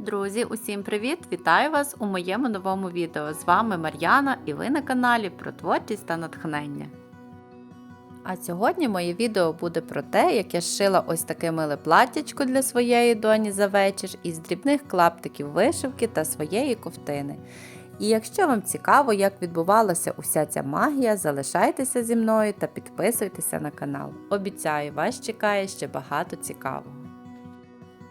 Друзі, усім привіт! Вітаю вас у моєму новому відео. З вами Мар'яна і ви на каналі про творчість та натхнення. А сьогодні моє відео буде про те, як я зшила ось таке миле платтячко для своєї доні за вечір із дрібних клаптиків вишивки та своєї ковтини. І якщо вам цікаво, як відбувалася уся ця магія, залишайтеся зі мною та підписуйтеся на канал. Обіцяю, вас чекає ще багато цікавого.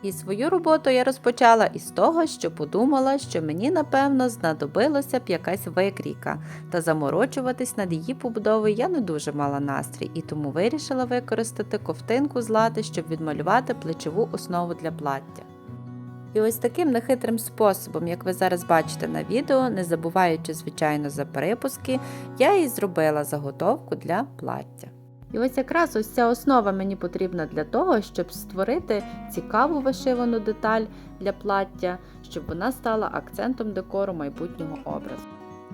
І свою роботу я розпочала із того, що подумала, що мені напевно знадобилося б якась викрійка, та заморочуватись над її побудовою я не дуже мала настрій, і тому вирішила використати ковтинку з лати, щоб відмалювати плечову основу для плаття. І ось таким нехитрим способом, як ви зараз бачите на відео, не забуваючи, звичайно, за перепуски, я і зробила заготовку для плаття. І ось якраз ось ця основа мені потрібна для того, щоб створити цікаву вишивану деталь для плаття, щоб вона стала акцентом декору майбутнього образу.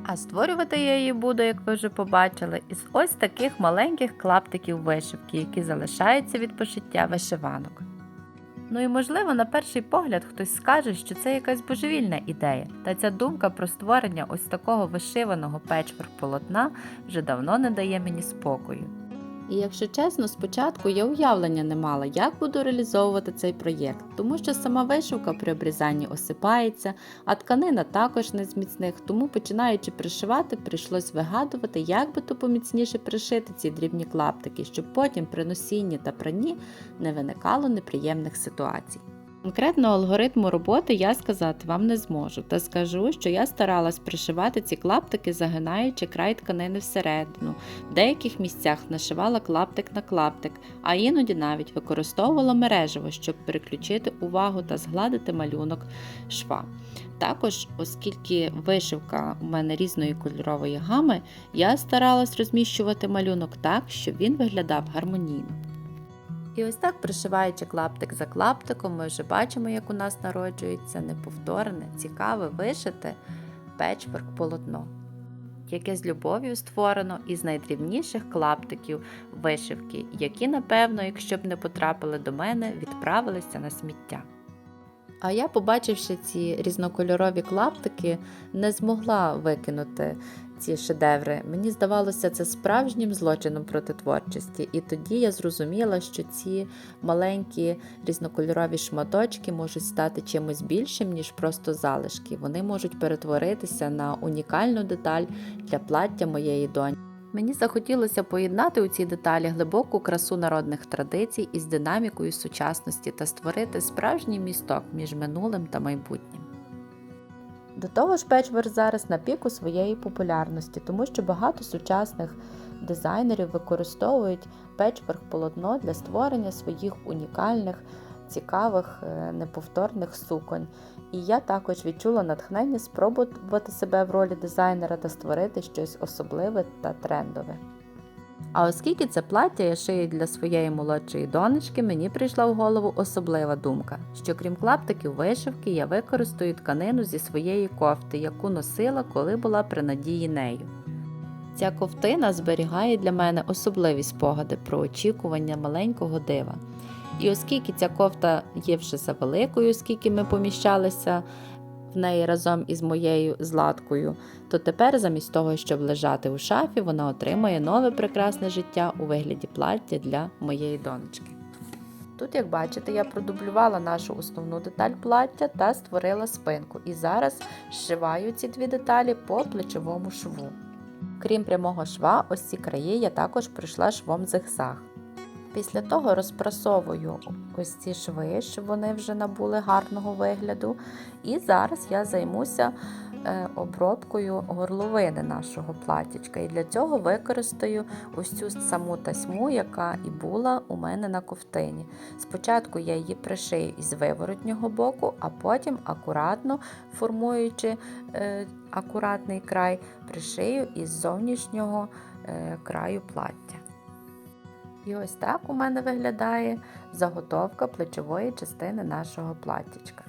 А створювати я її буду, як ви вже побачили, із ось таких маленьких клаптиків вишивки, які залишаються від пошиття вишиванок. Ну і можливо, на перший погляд хтось скаже, що це якась божевільна ідея, та ця думка про створення ось такого вишиваного печворк полотна вже давно не дає мені спокою. І якщо чесно, спочатку я уявлення не мала, як буду реалізовувати цей проєкт, тому що сама вишивка при обрізанні осипається, а тканина також не з міцних, тому починаючи пришивати, прийшлось вигадувати, як би то поміцніше пришити ці дрібні клаптики, щоб потім при носінні та пранні не виникало неприємних ситуацій. Конкретного алгоритму роботи я сказати вам не зможу, та скажу, що я старалась пришивати ці клаптики, загинаючи край тканини всередину. В деяких місцях нашивала клаптик на клаптик, а іноді навіть використовувала мережево, щоб переключити увагу та згладити малюнок шва. Також, оскільки вишивка у мене різної кольорової гами, я старалась розміщувати малюнок так, щоб він виглядав гармонійно. І ось так, пришиваючи клаптик за клаптиком, ми вже бачимо, як у нас народжується неповторне, цікаве вишите печворк полотно, яке з любов'ю створено із найдрібніших клаптиків вишивки, які, напевно, якщо б не потрапили до мене, відправилися на сміття. А я, побачивши ці різнокольорові клаптики, не змогла викинути ці шедеври. Мені здавалося це справжнім злочином проти творчості, і тоді я зрозуміла, що ці маленькі різнокольорові шматочки можуть стати чимось більшим, ніж просто залишки. Вони можуть перетворитися на унікальну деталь для плаття моєї доні. Мені захотілося поєднати у цій деталі глибоку красу народних традицій із динамікою сучасності та створити справжній місток між минулим та майбутнім. До того ж, печвер зараз на піку своєї популярності, тому що багато сучасних дизайнерів використовують печворк полотно для створення своїх унікальних, цікавих, е, неповторних суконь. І я також відчула натхнення спробувати себе в ролі дизайнера та створити щось особливе та трендове. А оскільки це плаття я шию для своєї молодшої донечки, мені прийшла в голову особлива думка, що крім клаптиків вишивки, я використаю тканину зі своєї кофти, яку носила, коли була при надії нею. Ця ковтина зберігає для мене особливі спогади про очікування маленького дива. І оскільки ця кофта є вже за великою, оскільки ми поміщалися в неї разом із моєю златкою, то тепер, замість того, щоб лежати у шафі, вона отримає нове прекрасне життя у вигляді плаття для моєї донечки. Тут, як бачите, я продублювала нашу основну деталь плаття та створила спинку. І зараз зшиваю ці дві деталі по плечовому шву. Крім прямого шва, ось ці краї я також пройшла швом зигзаг. Після того розпрасовую ось ці шви, щоб вони вже набули гарного вигляду. І зараз я займуся е, обробкою горловини нашого платічка. І для цього використаю ось цю саму тасьму, яка і була у мене на ковтині. Спочатку я її пришию із виворотнього боку, а потім акуратно формуючи е, акуратний край, пришию із зовнішнього е, краю плаття. І ось так у мене виглядає заготовка плечової частини нашого платтячка.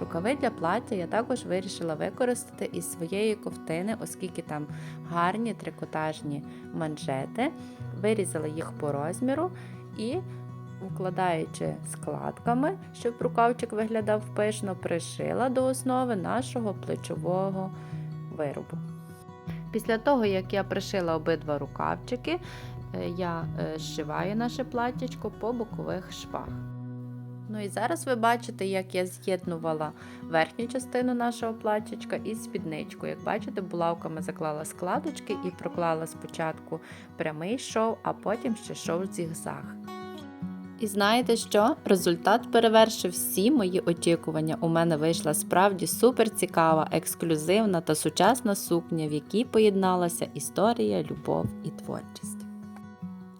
Рукави для плаття я також вирішила використати із своєї ковтини, оскільки там гарні трикотажні манжети. Вирізала їх по розміру і укладаючи складками, щоб рукавчик виглядав пишно, пришила до основи нашого плечового виробу. Після того, як я пришила обидва рукавчики, я е, зшиваю наше платтячко по бокових швах. Ну і зараз ви бачите, як я з'єднувала верхню частину нашого платтячка із спідничкою. Як бачите, булавками заклала складочки і проклала спочатку прямий шов, а потім ще шов зігзаг. І знаєте що? Результат перевершив всі мої очікування. У мене вийшла справді супер цікава, ексклюзивна та сучасна сукня, в якій поєдналася історія, любов і творчість.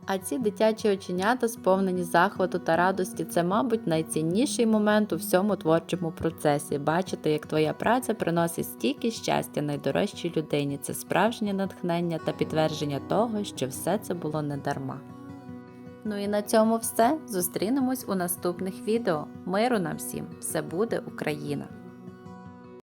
А ці дитячі оченята, сповнені захвату та радості, це, мабуть, найцінніший момент у всьому творчому процесі. Бачити, як твоя праця приносить стільки щастя найдорожчій людині. Це справжнє натхнення та підтвердження того, що все це було не дарма. Ну і на цьому все. Зустрінемось у наступних відео. Миру нам всім! Все буде Україна!